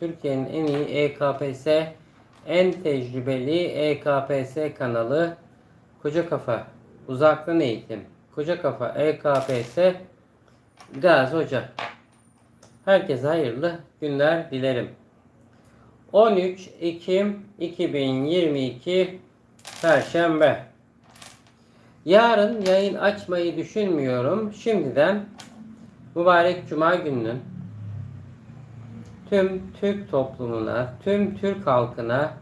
Türkiye'nin en iyi EKPS, en tecrübeli EKPS kanalı Koca Kafa Uzaktan Eğitim. Koca Kafa EKPS Gazi Hoca. Herkese hayırlı günler dilerim. 13 Ekim 2022 Perşembe. Yarın yayın açmayı düşünmüyorum. Şimdiden mübarek Cuma gününün tüm Türk toplumuna, tüm Türk halkına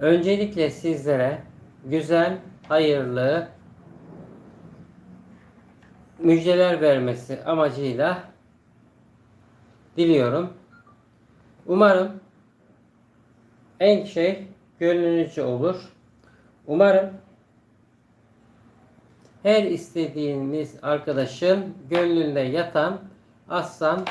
öncelikle sizlere güzel, hayırlı müjdeler vermesi amacıyla diliyorum. Umarım en şey gönlünüzce olur. Umarım her istediğiniz arkadaşın gönlünde yatan aslan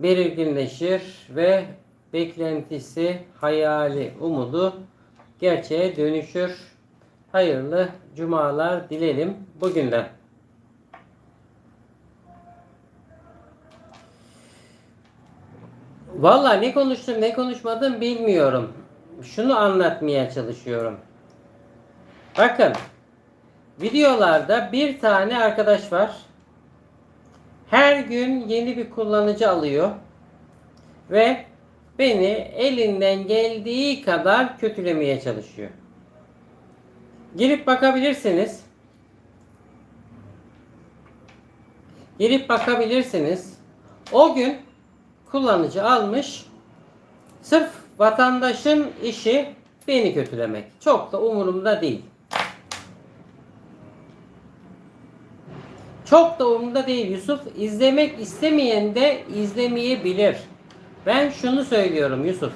belirginleşir ve beklentisi, hayali, umudu gerçeğe dönüşür. Hayırlı cumalar dilerim bugünden. Valla ne konuştum ne konuşmadım bilmiyorum. Şunu anlatmaya çalışıyorum. Bakın videolarda bir tane arkadaş var. Her gün yeni bir kullanıcı alıyor ve beni elinden geldiği kadar kötülemeye çalışıyor. Girip bakabilirsiniz. Girip bakabilirsiniz. O gün kullanıcı almış. Sırf vatandaşın işi beni kötülemek. Çok da umurumda değil. Çok da umurumda değil Yusuf. İzlemek istemeyen de izlemeyebilir. Ben şunu söylüyorum Yusuf.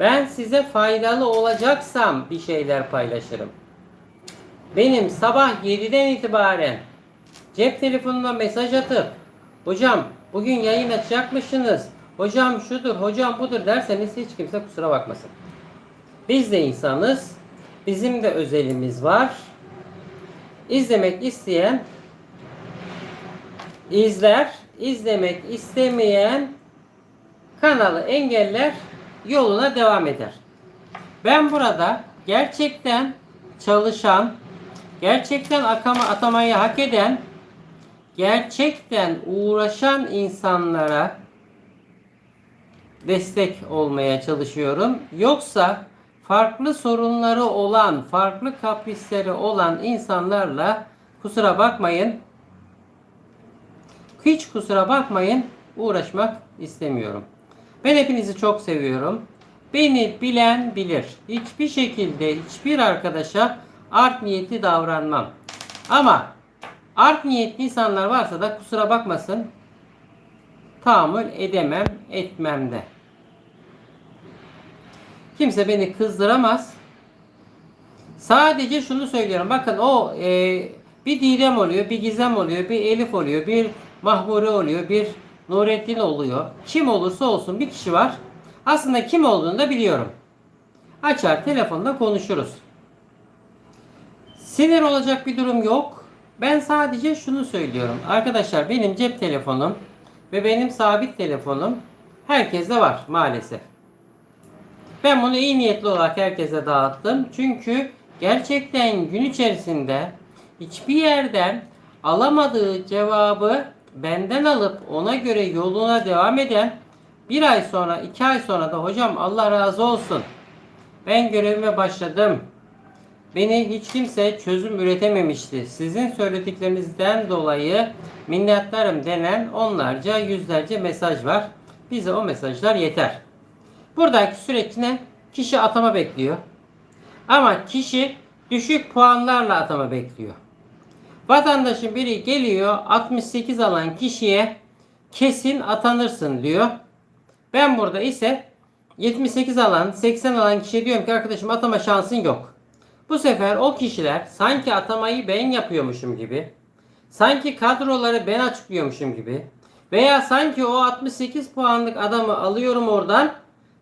Ben size faydalı olacaksam bir şeyler paylaşırım. Benim sabah 7'den itibaren cep telefonuna mesaj atıp hocam bugün yayın açacakmışsınız. Hocam şudur, hocam budur derseniz hiç kimse kusura bakmasın. Biz de insanız. Bizim de özelimiz var. İzlemek isteyen izler, izlemek istemeyen kanalı engeller, yoluna devam eder. Ben burada gerçekten çalışan, gerçekten akama atamayı hak eden, gerçekten uğraşan insanlara destek olmaya çalışıyorum. Yoksa farklı sorunları olan, farklı kaprisleri olan insanlarla kusura bakmayın hiç kusura bakmayın uğraşmak istemiyorum. Ben hepinizi çok seviyorum. Beni bilen bilir. Hiçbir şekilde hiçbir arkadaşa art niyeti davranmam. Ama art niyetli insanlar varsa da kusura bakmasın. Tahammül edemem, etmem de. Kimse beni kızdıramaz. Sadece şunu söylüyorum. Bakın o e, bir Didem oluyor, bir Gizem oluyor, bir Elif oluyor, bir Mahmure oluyor, bir Nurettin oluyor. Kim olursa olsun bir kişi var. Aslında kim olduğunu da biliyorum. Açar telefonda konuşuruz. Sinir olacak bir durum yok. Ben sadece şunu söylüyorum. Arkadaşlar benim cep telefonum ve benim sabit telefonum herkeste var maalesef. Ben bunu iyi niyetli olarak herkese dağıttım. Çünkü gerçekten gün içerisinde hiçbir yerden alamadığı cevabı benden alıp ona göre yoluna devam eden bir ay sonra, iki ay sonra da hocam Allah razı olsun. Ben görevime başladım. Beni hiç kimse çözüm üretememişti. Sizin söylediklerinizden dolayı minnettarım denen onlarca, yüzlerce mesaj var. Bize o mesajlar yeter. Buradaki süreç ne? Kişi atama bekliyor. Ama kişi düşük puanlarla atama bekliyor. Vatandaşın biri geliyor 68 alan kişiye kesin atanırsın diyor. Ben burada ise 78 alan 80 alan kişiye diyorum ki arkadaşım atama şansın yok. Bu sefer o kişiler sanki atamayı ben yapıyormuşum gibi sanki kadroları ben açıklıyormuşum gibi veya sanki o 68 puanlık adamı alıyorum oradan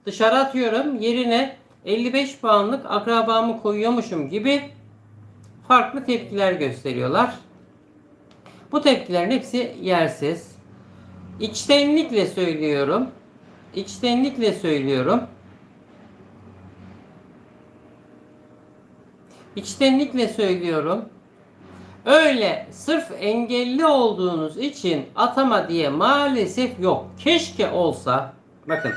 dışarı atıyorum yerine 55 puanlık akrabamı koyuyormuşum gibi farklı tepkiler gösteriyorlar. Bu tepkilerin hepsi yersiz. İçtenlikle söylüyorum. içtenlikle söylüyorum. İçtenlikle söylüyorum. Öyle sırf engelli olduğunuz için atama diye maalesef yok. Keşke olsa, bakın.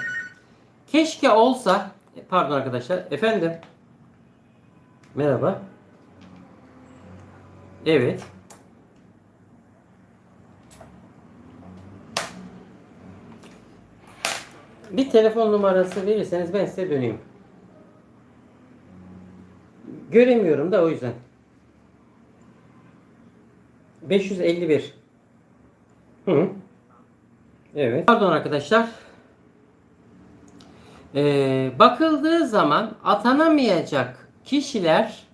Keşke olsa, pardon arkadaşlar, efendim. Merhaba. Evet. Bir telefon numarası verirseniz ben size döneyim. Göremiyorum da o yüzden. 551. Hı. Evet. Pardon arkadaşlar. Ee, bakıldığı zaman atanamayacak kişiler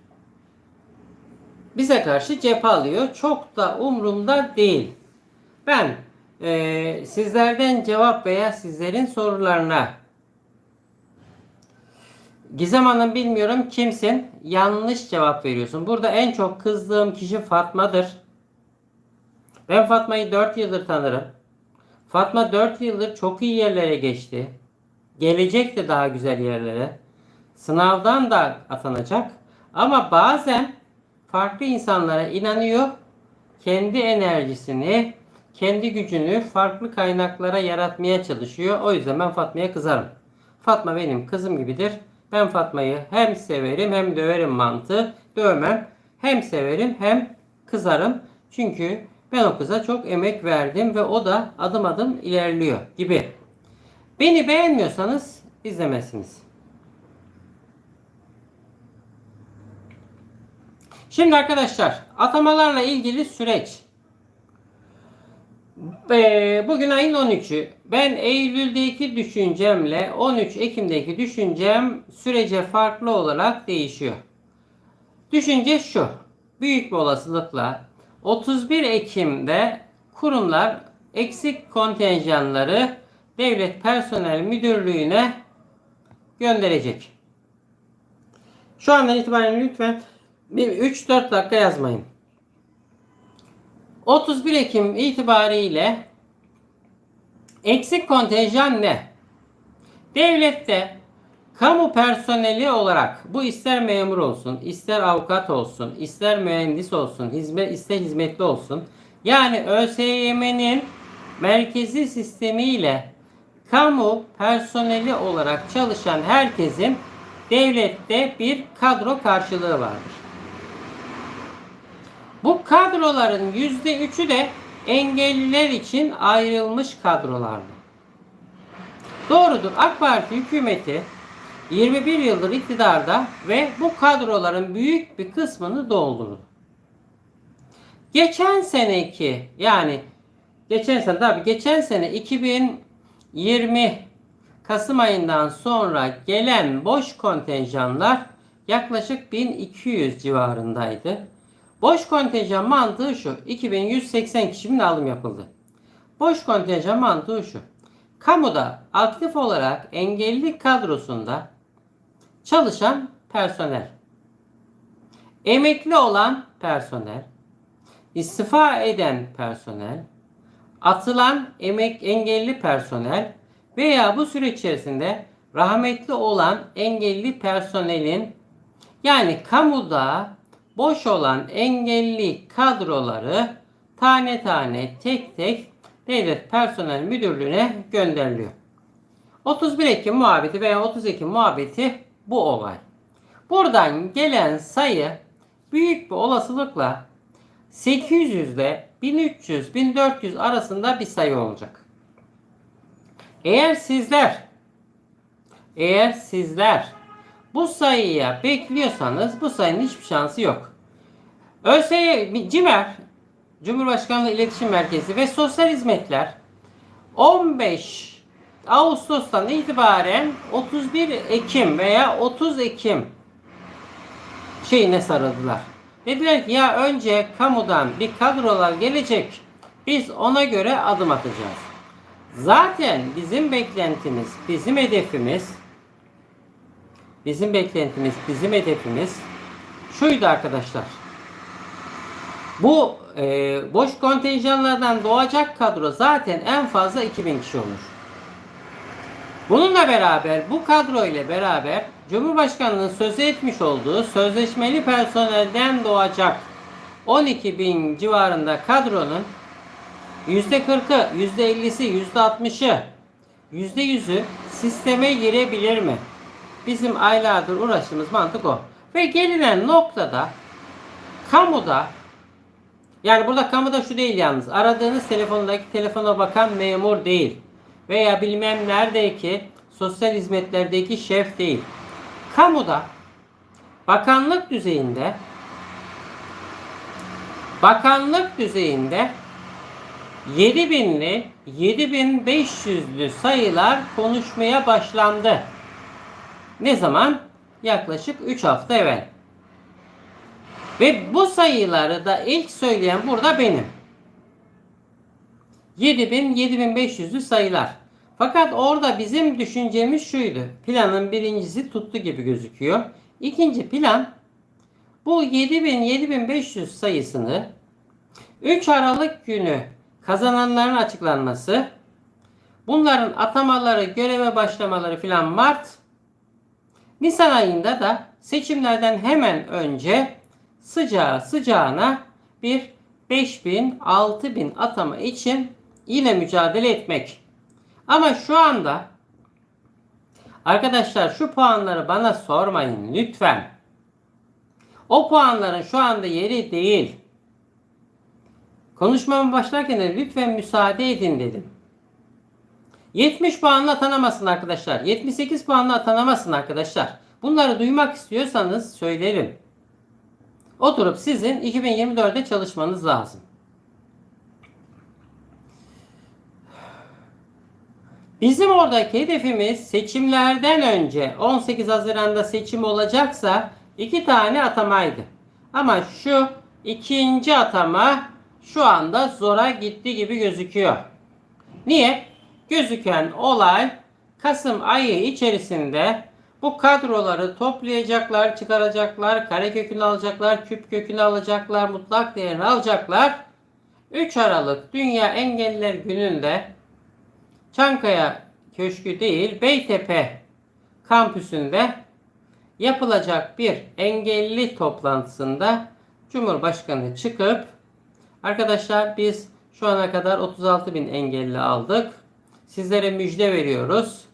bize karşı cephe alıyor. Çok da umurumda değil. Ben e, sizlerden cevap veya sizlerin sorularına Gizem Hanım bilmiyorum kimsin? Yanlış cevap veriyorsun. Burada en çok kızdığım kişi Fatma'dır. Ben Fatma'yı 4 yıldır tanırım. Fatma 4 yıldır çok iyi yerlere geçti. Gelecek de daha güzel yerlere. Sınavdan da atanacak. Ama bazen farklı insanlara inanıyor. Kendi enerjisini, kendi gücünü farklı kaynaklara yaratmaya çalışıyor. O yüzden ben Fatma'ya kızarım. Fatma benim kızım gibidir. Ben Fatma'yı hem severim hem döverim mantığı. Dövmem. Hem severim hem kızarım. Çünkü ben o kıza çok emek verdim ve o da adım adım ilerliyor gibi. Beni beğenmiyorsanız izlemezsiniz. Şimdi arkadaşlar atamalarla ilgili süreç. Ee, bugün ayın 13'ü. Ben Eylül'deki düşüncemle 13 Ekim'deki düşüncem sürece farklı olarak değişiyor. Düşünce şu. Büyük bir olasılıkla 31 Ekim'de kurumlar eksik kontenjanları Devlet Personel Müdürlüğü'ne gönderecek. Şu andan itibaren lütfen 3-4 dakika yazmayın. 31 Ekim itibariyle eksik kontenjan ne? Devlette kamu personeli olarak bu ister memur olsun, ister avukat olsun, ister mühendis olsun, hizmet ister hizmetli olsun. Yani ÖSYM'nin merkezi sistemiyle kamu personeli olarak çalışan herkesin devlette bir kadro karşılığı vardır. Bu kadroların yüzde üçü de engelliler için ayrılmış kadrolardı. Doğrudur. AK Parti hükümeti 21 yıldır iktidarda ve bu kadroların büyük bir kısmını doldurdu. Geçen seneki yani geçen sene tabi geçen sene 2020 Kasım ayından sonra gelen boş kontenjanlar yaklaşık 1200 civarındaydı. Boş kontenjan mantığı şu. 2180 kişinin alım yapıldı. Boş kontenjan mantığı şu. Kamuda aktif olarak engelli kadrosunda çalışan personel, emekli olan personel, istifa eden personel, atılan emek engelli personel veya bu süre içerisinde rahmetli olan engelli personelin yani kamuda boş olan engelli kadroları tane tane tek tek devlet personel müdürlüğüne gönderiliyor. 31 Ekim muhabbeti veya 30 Ekim muhabbeti bu olay. Buradan gelen sayı büyük bir olasılıkla 800 ile 1300 1400 arasında bir sayı olacak. Eğer sizler eğer sizler bu sayıya bekliyorsanız bu sayının hiçbir şansı yok. ÖSY CİMER Cumhurbaşkanlığı İletişim Merkezi ve Sosyal Hizmetler 15 Ağustos'tan itibaren 31 Ekim veya 30 Ekim şeyine sarıldılar. Dediler ki ya önce kamudan bir kadrolar gelecek. Biz ona göre adım atacağız. Zaten bizim beklentimiz, bizim hedefimiz Bizim beklentimiz, bizim hedefimiz şuydu arkadaşlar. Bu e, boş kontenjanlardan doğacak kadro zaten en fazla 2000 kişi olur. Bununla beraber bu kadro ile beraber Cumhurbaşkanlığının sözü etmiş olduğu sözleşmeli personelden doğacak 12 bin civarında kadronun %40'ı, %50'si, %60'ı, %100'ü sisteme girebilir mi? Bizim aylardır uğraştığımız mantık o. Ve gelinen noktada kamuda yani burada kamuda şu değil yalnız. Aradığınız telefondaki telefona bakan memur değil. Veya bilmem neredeki sosyal hizmetlerdeki şef değil. Kamuda bakanlık düzeyinde bakanlık düzeyinde 7000'li 7500'lü sayılar konuşmaya başlandı. Ne zaman? Yaklaşık 3 hafta evvel. Ve bu sayıları da ilk söyleyen burada benim. 7000 7500'lü sayılar. Fakat orada bizim düşüncemiz şuydu. Planın birincisi tuttu gibi gözüküyor. İkinci plan bu 7000 7500 sayısını 3 Aralık günü kazananların açıklanması, bunların atamaları, göreve başlamaları filan Mart, Nisan ayında da seçimlerden hemen önce sıcağı sıcağına bir 5000 6000 atama için yine mücadele etmek. Ama şu anda arkadaşlar şu puanları bana sormayın lütfen. O puanların şu anda yeri değil. Konuşmama başlarken de lütfen müsaade edin dedim. 70 puanla atanamazsın arkadaşlar. 78 puanla atanamazsın arkadaşlar. Bunları duymak istiyorsanız söylerim. Oturup sizin 2024'de çalışmanız lazım. Bizim oradaki hedefimiz seçimlerden önce 18 Haziran'da seçim olacaksa iki tane atamaydı. Ama şu ikinci atama şu anda zora gitti gibi gözüküyor. Niye? Gözüken olay Kasım ayı içerisinde bu kadroları toplayacaklar, çıkaracaklar, kare kökünü alacaklar, küp kökünü alacaklar, mutlak değerini alacaklar. 3 Aralık Dünya Engelliler Günü'nde Çankaya Köşkü değil Beytepe kampüsünde yapılacak bir engelli toplantısında Cumhurbaşkanı çıkıp arkadaşlar biz şu ana kadar 36 bin engelli aldık. Sizlere müjde veriyoruz.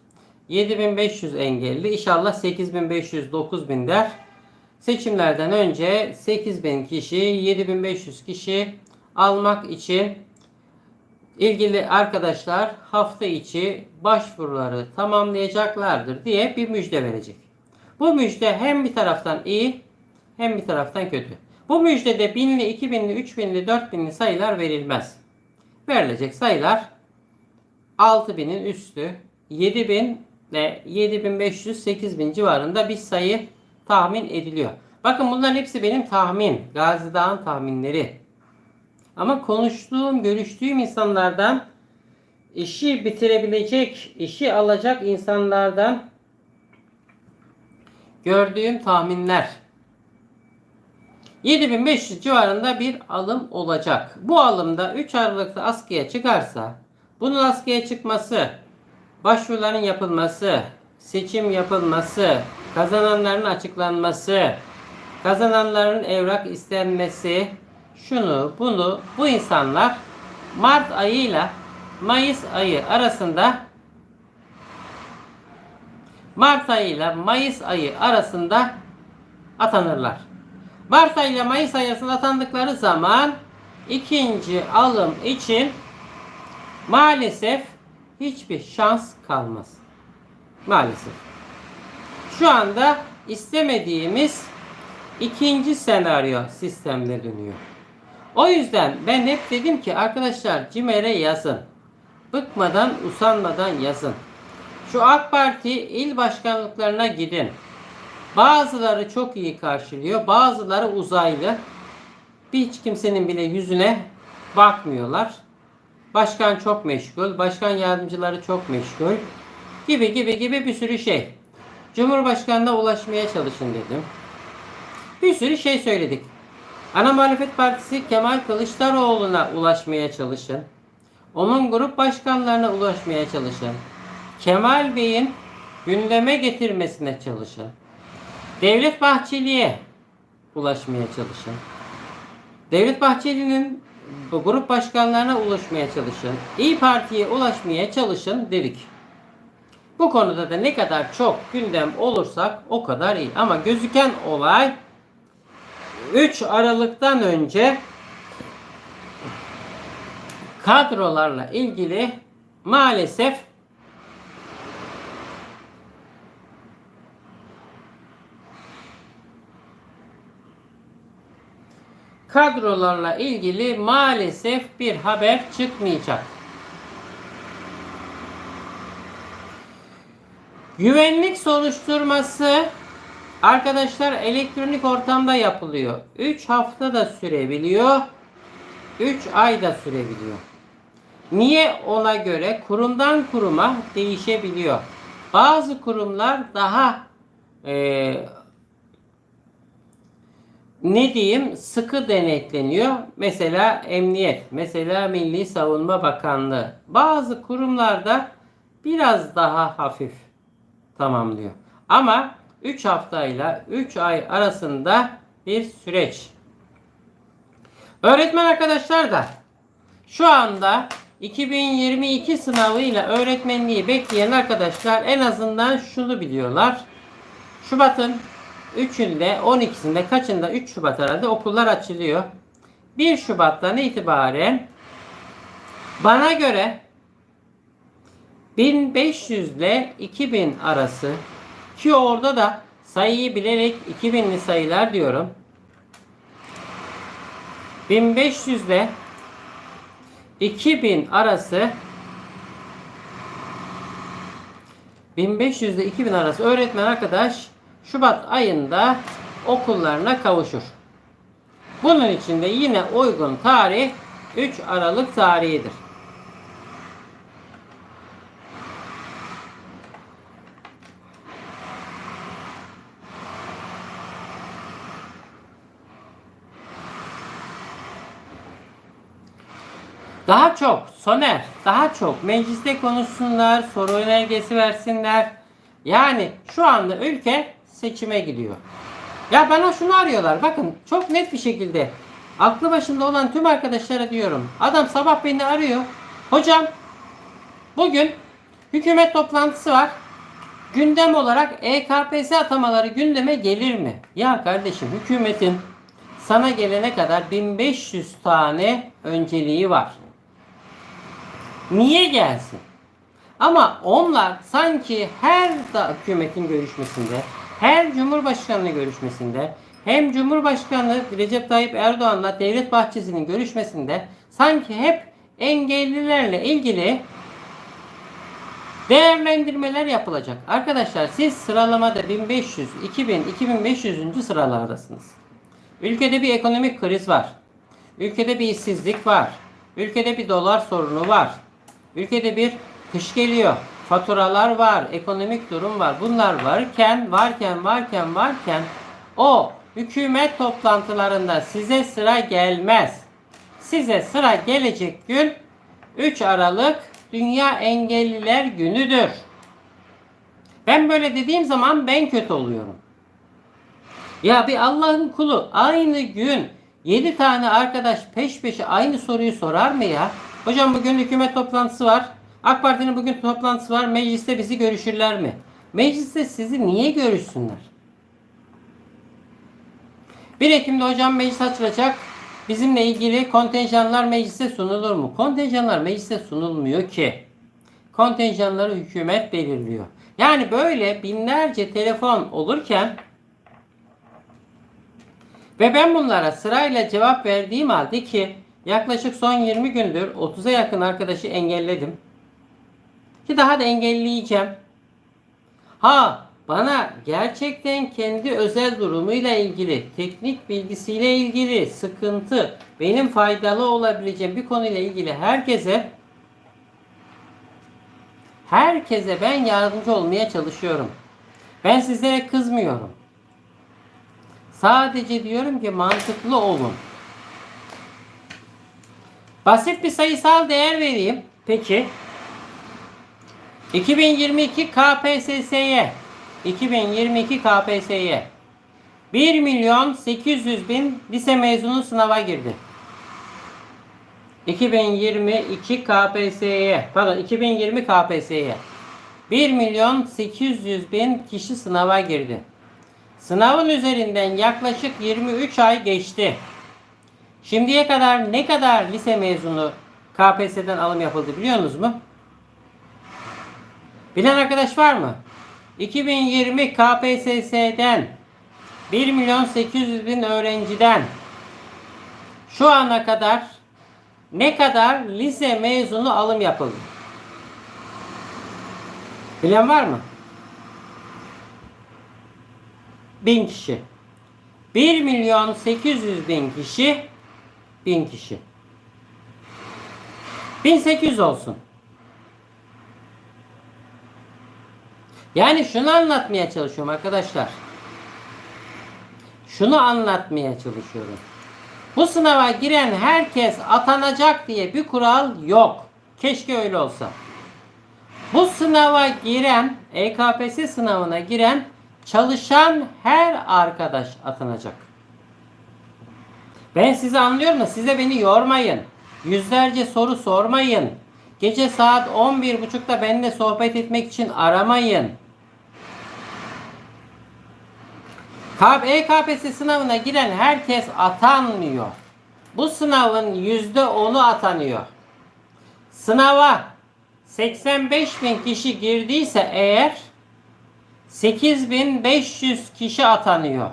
7500 engelli inşallah 8500 9000 der. Seçimlerden önce 8000 kişi 7500 kişi almak için ilgili arkadaşlar hafta içi başvuruları tamamlayacaklardır diye bir müjde verecek. Bu müjde hem bir taraftan iyi hem bir taraftan kötü. Bu müjdede binli, iki binli, üç binli, dört binli sayılar verilmez. Verilecek sayılar 6000'in üstü, 7000 ve 7500 8000 civarında bir sayı tahmin ediliyor. Bakın bunların hepsi benim tahmin. Gazi Dağ'ın tahminleri. Ama konuştuğum, görüştüğüm insanlardan işi bitirebilecek, işi alacak insanlardan gördüğüm tahminler. 7500 civarında bir alım olacak. Bu alımda 3 Aralık'ta askıya çıkarsa bunun askıya çıkması, başvuruların yapılması, seçim yapılması, kazananların açıklanması, kazananların evrak istenmesi, şunu bunu bu insanlar Mart ayıyla Mayıs ayı arasında Mart ayıyla Mayıs ayı arasında atanırlar. Mart ayıyla Mayıs ayı arasında atandıkları zaman ikinci alım için maalesef hiçbir şans kalmaz. Maalesef. Şu anda istemediğimiz ikinci senaryo sistemde dönüyor. O yüzden ben hep dedim ki arkadaşlar CİMER'e yazın. Bıkmadan, usanmadan yazın. Şu AK Parti il başkanlıklarına gidin. Bazıları çok iyi karşılıyor, bazıları uzaylı. Hiç kimsenin bile yüzüne bakmıyorlar. Başkan çok meşgul, başkan yardımcıları çok meşgul. Gibi gibi gibi bir sürü şey. Cumhurbaşkanına ulaşmaya çalışın dedim. Bir sürü şey söyledik. Ana Muhalefet Partisi Kemal Kılıçdaroğlu'na ulaşmaya çalışın. Onun grup başkanlarına ulaşmaya çalışın. Kemal Bey'in gündeme getirmesine çalışın. Devlet Bahçeli'ye ulaşmaya çalışın. Devlet Bahçeli'nin grup başkanlarına ulaşmaya çalışın. İyi Parti'ye ulaşmaya çalışın dedik. Bu konuda da ne kadar çok gündem olursak o kadar iyi. Ama gözüken olay 3 Aralık'tan önce kadrolarla ilgili maalesef kadrolarla ilgili maalesef bir haber çıkmayacak. Güvenlik soruşturması arkadaşlar elektronik ortamda yapılıyor. 3 hafta da sürebiliyor. 3 ay da sürebiliyor. Niye ona göre kurumdan kuruma değişebiliyor. Bazı kurumlar daha e, ne diyeyim sıkı denetleniyor. Mesela emniyet, mesela Milli Savunma Bakanlığı. Bazı kurumlarda biraz daha hafif tamamlıyor. Ama 3 haftayla 3 ay arasında bir süreç. Öğretmen arkadaşlar da şu anda 2022 sınavıyla öğretmenliği bekleyen arkadaşlar en azından şunu biliyorlar. Şubat'ın 3'ünde 12'sinde kaçında 3 Şubat herhalde okullar açılıyor. 1 Şubat'tan itibaren bana göre 1500 ile 2000 arası ki orada da sayıyı bilerek 2000'li sayılar diyorum. 1500 ile 2000 arası 1500 ile 2000 arası öğretmen arkadaş Şubat ayında okullarına kavuşur. Bunun için de yine uygun tarih 3 Aralık tarihidir. Daha çok Soner, daha çok mecliste konuşsunlar, soru önergesi versinler. Yani şu anda ülke seçime gidiyor. Ya bana şunu arıyorlar. Bakın çok net bir şekilde aklı başında olan tüm arkadaşlara diyorum. Adam sabah beni arıyor. Hocam bugün hükümet toplantısı var. Gündem olarak EKPS atamaları gündeme gelir mi? Ya kardeşim hükümetin sana gelene kadar 1500 tane önceliği var. Niye gelsin? Ama onlar sanki her da hükümetin görüşmesinde, her Cumhurbaşkanlığı görüşmesinde, hem Cumhurbaşkanı Recep Tayyip Erdoğan'la Devlet Bahçesi'nin görüşmesinde sanki hep engellilerle ilgili değerlendirmeler yapılacak. Arkadaşlar siz sıralamada 1500, 2000, 2500. sıralardasınız. Ülkede bir ekonomik kriz var. Ülkede bir işsizlik var. Ülkede bir dolar sorunu var. Ülkede bir kış geliyor. Faturalar var, ekonomik durum var. Bunlar varken, varken, varken, varken o hükümet toplantılarında size sıra gelmez. Size sıra gelecek gün 3 Aralık Dünya Engelliler Günü'dür. Ben böyle dediğim zaman ben kötü oluyorum. Ya bir Allah'ın kulu aynı gün 7 tane arkadaş peş peşe aynı soruyu sorar mı ya? Hocam bugün hükümet toplantısı var. AK Parti'nin bugün toplantısı var. Mecliste bizi görüşürler mi? Mecliste sizi niye görüşsünler? 1 Ekim'de hocam meclis açılacak. Bizimle ilgili kontenjanlar meclise sunulur mu? Kontenjanlar meclise sunulmuyor ki. Kontenjanları hükümet belirliyor. Yani böyle binlerce telefon olurken ve ben bunlara sırayla cevap verdiğim halde ki yaklaşık son 20 gündür 30'a yakın arkadaşı engelledim. Ki daha da engelleyeceğim. Ha bana gerçekten kendi özel durumuyla ilgili, teknik bilgisiyle ilgili sıkıntı, benim faydalı olabileceğim bir konuyla ilgili herkese herkese ben yardımcı olmaya çalışıyorum. Ben sizlere kızmıyorum. Sadece diyorum ki mantıklı olun. Basit bir sayısal değer vereyim. Peki. 2022 KPSS'ye 2022 KPSS'ye 1 milyon 800 bin lise mezunu sınava girdi. 2022 KPSS'ye pardon 2020 KPSS'ye 1 milyon 800 bin kişi sınava girdi. Sınavın üzerinden yaklaşık 23 ay geçti. Şimdiye kadar ne kadar lise mezunu KPSS'den alım yapıldı biliyor musunuz mu? Bilen arkadaş var mı? 2020 KPSS'den 1 milyon 800 bin öğrenciden şu ana kadar ne kadar lise mezunu alım yapıldı? Bilen var mı? 1000 kişi. 1 milyon 800 bin kişi 1000 kişi. 1800 olsun. Yani şunu anlatmaya çalışıyorum arkadaşlar. Şunu anlatmaya çalışıyorum. Bu sınava giren herkes atanacak diye bir kural yok. Keşke öyle olsa. Bu sınava giren, EKPS sınavına giren çalışan her arkadaş atanacak. Ben sizi anlıyorum da size beni yormayın. Yüzlerce soru sormayın. Gece saat 11.30'da benimle sohbet etmek için aramayın. EKPS sınavına giren herkes atanmıyor. Bu sınavın %10'u atanıyor. Sınava 85 bin kişi girdiyse eğer 8500 kişi atanıyor.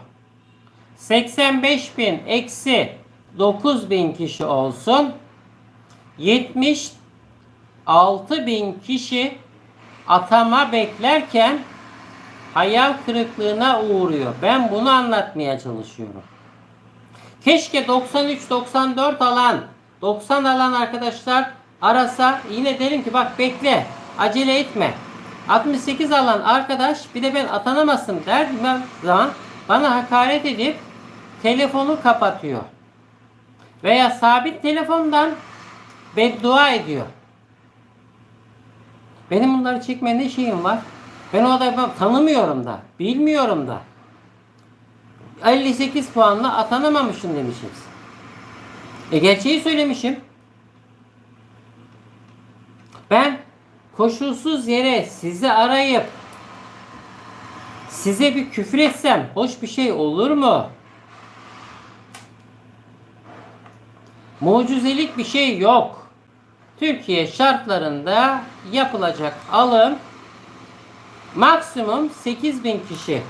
85 bin eksi 9 bin kişi olsun. 76 bin kişi atama beklerken hayal kırıklığına uğruyor. Ben bunu anlatmaya çalışıyorum. Keşke 93-94 alan, 90 alan arkadaşlar arasa yine derim ki bak bekle, acele etme. 68 alan arkadaş bir de ben atanamazsın der zaman bana hakaret edip telefonu kapatıyor. Veya sabit telefondan beddua ediyor. Benim bunları çekme ne şeyim var? Ben o adamı tanımıyorum da, bilmiyorum da. 58 puanla atanamamışım demişiz. E gerçeği söylemişim. Ben koşulsuz yere sizi arayıp size bir küfür etsem hoş bir şey olur mu? Mucizelik bir şey yok. Türkiye şartlarında yapılacak alım maksimum 8000 kişi.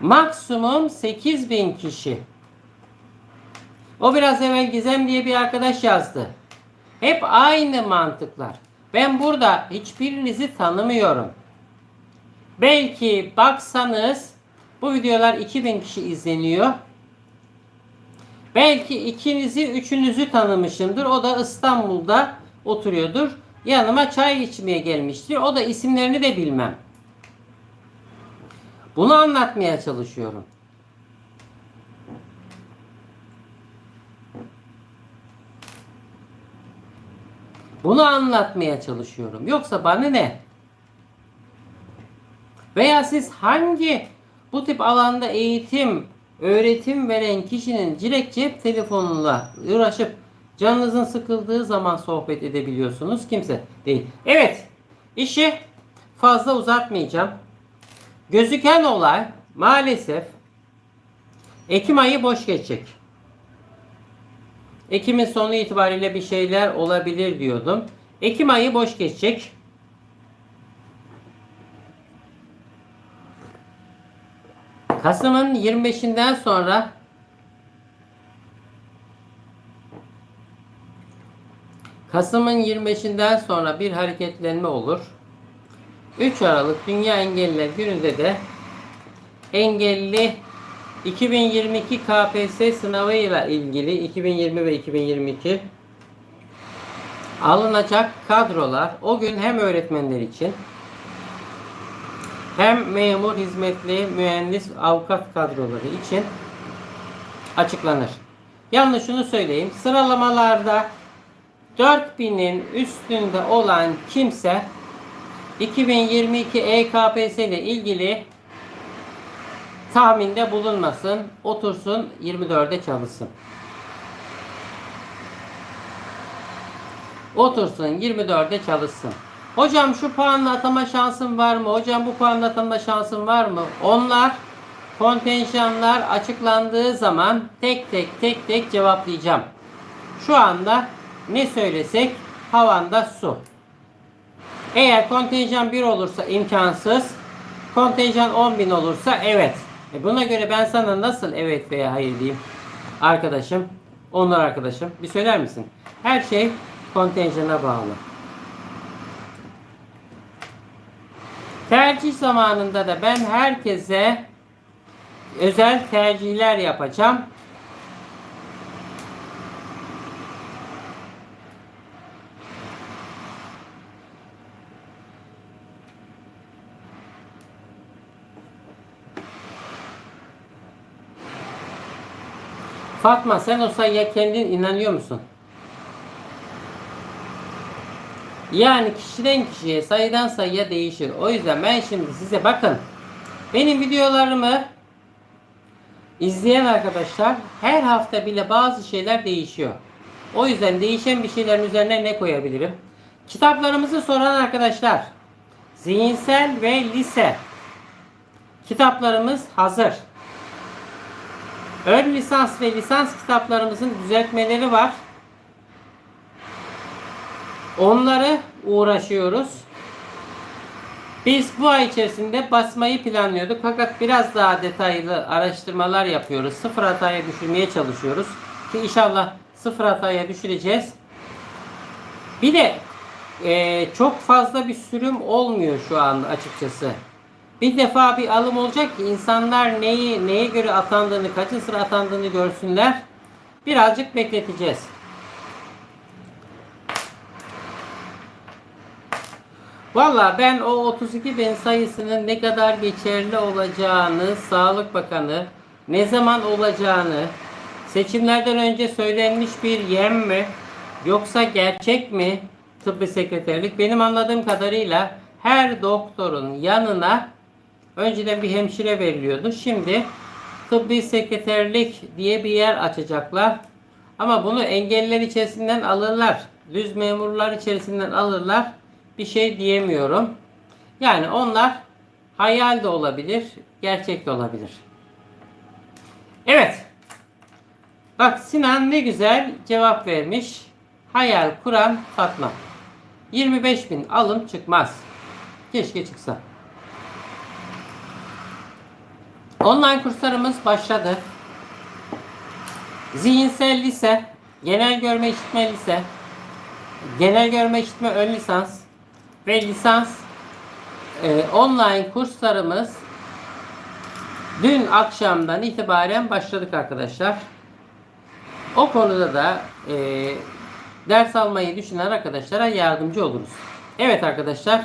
Maksimum 8000 kişi. O biraz evvel Gizem diye bir arkadaş yazdı. Hep aynı mantıklar. Ben burada hiçbirinizi tanımıyorum. Belki baksanız bu videolar 2000 kişi izleniyor. Belki ikinizi, üçünüzü tanımışımdır. O da İstanbul'da oturuyordur. Yanıma çay içmeye gelmiştir. O da isimlerini de bilmem. Bunu anlatmaya çalışıyorum. Bunu anlatmaya çalışıyorum. Yoksa bana ne? Veya siz hangi bu tip alanda eğitim, öğretim veren kişinin direkt cep telefonuyla uğraşıp canınızın sıkıldığı zaman sohbet edebiliyorsunuz? Kimse değil. Evet, işi fazla uzatmayacağım. Gözüken olay maalesef Ekim ayı boş geçecek. Ekim'in sonu itibariyle bir şeyler olabilir diyordum. Ekim ayı boş geçecek. Kasım'ın 25'inden sonra Kasım'ın 25'inden sonra bir hareketlenme olur. 3 Aralık Dünya Engelliler Günü'nde de engelli 2022 KPSS sınavıyla ilgili 2020 ve 2022 alınacak kadrolar o gün hem öğretmenler için hem memur, hizmetli, mühendis, avukat kadroları için açıklanır. Yalnız şunu söyleyeyim. Sıralamalarda 4000'in üstünde olan kimse 2022 EKPS ile ilgili tahminde bulunmasın. Otursun 24'e çalışsın. Otursun 24'e çalışsın. Hocam şu puanla atama şansın var mı? Hocam bu puanla atama şansın var mı? Onlar kontenjanlar açıklandığı zaman tek tek tek tek cevaplayacağım. Şu anda ne söylesek havanda su. Eğer kontenjan 1 olursa imkansız. Kontenjan 10.000 olursa evet. E buna göre ben sana nasıl evet veya hayır diyeyim? Arkadaşım, onlar arkadaşım. Bir söyler misin? Her şey kontenjana bağlı. Tercih zamanında da ben herkese özel tercihler yapacağım. Fatma sen o sayıya kendin inanıyor musun? Yani kişiden kişiye, sayıdan sayıya değişir. O yüzden ben şimdi size bakın. Benim videolarımı izleyen arkadaşlar her hafta bile bazı şeyler değişiyor. O yüzden değişen bir şeylerin üzerine ne koyabilirim? Kitaplarımızı soran arkadaşlar. Zihinsel ve lise. Kitaplarımız hazır. Ön lisans ve lisans kitaplarımızın düzeltmeleri var. Onları uğraşıyoruz. Biz bu ay içerisinde basmayı planlıyorduk fakat biraz daha detaylı araştırmalar yapıyoruz. Sıfır hataya düşürmeye çalışıyoruz. Ki inşallah sıfır hataya düşüreceğiz. Bir de e, çok fazla bir sürüm olmuyor şu an açıkçası. Bir defa bir alım olacak ki insanlar neyi neye göre atandığını, kaçın sıra atandığını görsünler. Birazcık bekleteceğiz. Valla ben o 32 bin sayısının ne kadar geçerli olacağını, Sağlık Bakanı ne zaman olacağını, seçimlerden önce söylenmiş bir yem mi, yoksa gerçek mi tıbbi sekreterlik? Benim anladığım kadarıyla her doktorun yanına önceden bir hemşire veriliyordu. Şimdi tıbbi sekreterlik diye bir yer açacaklar. Ama bunu engelliler içerisinden alırlar. Düz memurlar içerisinden alırlar bir şey diyemiyorum. Yani onlar hayal de olabilir, gerçek de olabilir. Evet. Bak Sinan ne güzel cevap vermiş. Hayal kuran Fatma. 25 bin alım çıkmaz. Keşke çıksa. Online kurslarımız başladı. Zihinsel lise, genel görme işitme lise, genel görme işitme ön lisans, ve lisans e, online kurslarımız dün akşamdan itibaren başladık arkadaşlar. O konuda da e, ders almayı düşünen arkadaşlara yardımcı oluruz. Evet arkadaşlar.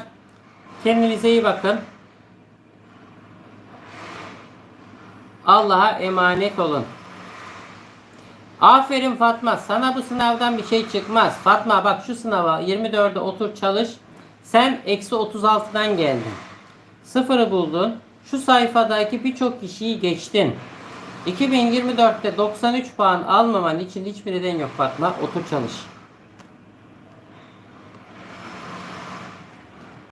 Kendinize iyi bakın. Allah'a emanet olun. Aferin Fatma. Sana bu sınavdan bir şey çıkmaz. Fatma bak şu sınava 24'e otur çalış. Sen eksi 36'dan geldin. Sıfırı buldun. Şu sayfadaki birçok kişiyi geçtin. 2024'te 93 puan almaman için hiçbir neden yok Fatma. Otur çalış.